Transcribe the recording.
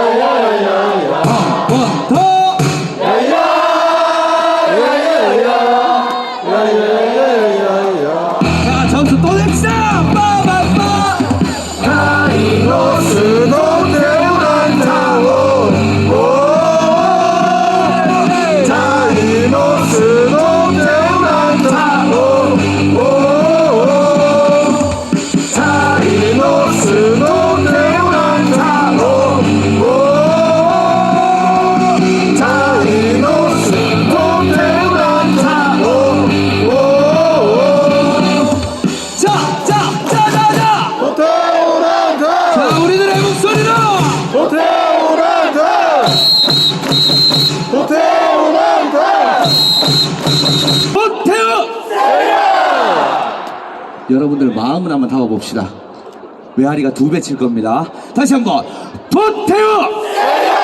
よよよよよ 구태우 난타 구태우 세라 여러분들 마음을 한번 담아봅시다. 외아리가 두 배 칠 겁니다. 다시 한번 보태우 세라